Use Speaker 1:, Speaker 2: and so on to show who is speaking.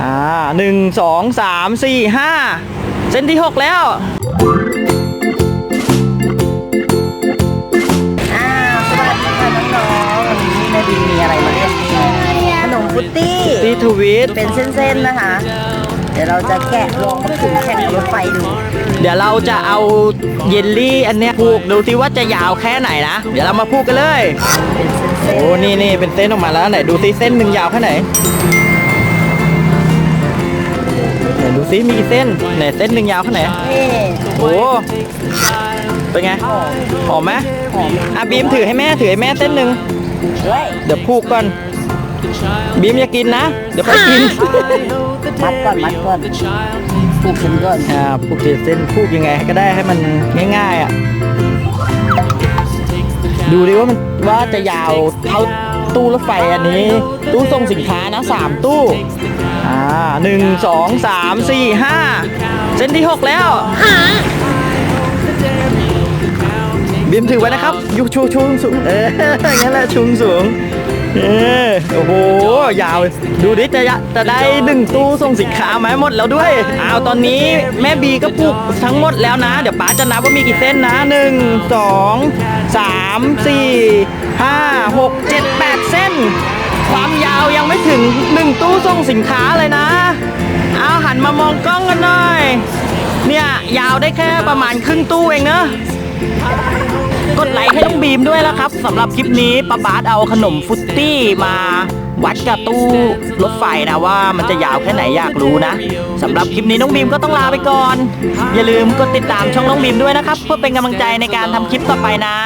Speaker 1: อ่าหนึ่งสองสามสี่ห้าเส้นที่หกแล้ว
Speaker 2: อ้าวสวัสดีค่ะน้องๆวันนี้นาดินมีอะไรมาเล่นขนมฟุตตี้
Speaker 1: ตีทวิต
Speaker 2: เป็นเส้นๆนะคะ เดี๋ยวเราจะแกะลองมาขึงแข่งกับรถไฟดู
Speaker 1: เดี๋ยวเราจะเอาเยลลี่อันเนี้ยผูกดูสิว่าจะยาวแค่ไหนนะ เดี๋ยวเรามาพูดกันเลย
Speaker 2: เป็นเส้น
Speaker 1: โอ้นี่นี่เป็นเส้นออกมาแล้วไหนดูซิเส้นหนึ่งยาวแค่ไหนไซิมีกี่เส้นไหนเส้นหนึ่งยาวแค่ไหน
Speaker 2: ๆนี่
Speaker 1: โอ้เป็นไงหอมไหม
Speaker 2: หอม
Speaker 1: อะบีมถือให้แม่ถือให้แม่เส้นหนึ่ง
Speaker 2: ด้วย
Speaker 1: เดี๋ยวพูกก่อนบีมอย่ากินนะ เดี๋ยวไปกิน
Speaker 2: มัดก่อน มัดก่อนปลูกขึ้นก่อน
Speaker 1: อ่าพูกเส้นพูกยังไงก็ได้ให้มันง่ายๆอะดูดิว่ามันว่าจะยาวเท่า ตู้รถไฟอันนี้ ตู้ส่งสินค้านะสามตู้ อ่าหนึ่งสองสามสี่ห้าเส้นที่หกแล้วบีมถือไว้นะครับ ยุชูชูสูง เอองั้นแหละชุงสูง เออโอ้โห ยาว ดูดิจะจะได้หนึ่งตู้ส่งสินค้ามาห้หมดแล้วด้วย เอาตอนนี้แม่บีก็ปลูกทั้งหมดแล้วนะ เดี๋ยวป๋าจะนับว่ามีกี่เส้นนะหนึ่งสองสามสี่ห้า ถึงหนึ่งตู้ส่งสินค้าเลยนะ เอาหันมามองกล้องกันหน่อย เนี่ย ยาวได้แค่ประมาณครึ่งตู้เองเนอะกดไลค์ให้น้องบีมด้วยแล้วครับสำหรับคลิปนี้ป้าบาสเอาขนมฟุตตี้มาวัดกับตู้รถไฟนะว่ามันจะยาวแค่ไหนอยากรู้นะสำหรับคลิปนี้น้องบีมก็ต้องลาไปก่อน อย่าลืมกดติดตามช่องน้องบีมด้วยนะครับ เพื่อเป็นกำลังใจในการทำคลิปต่อไปนะ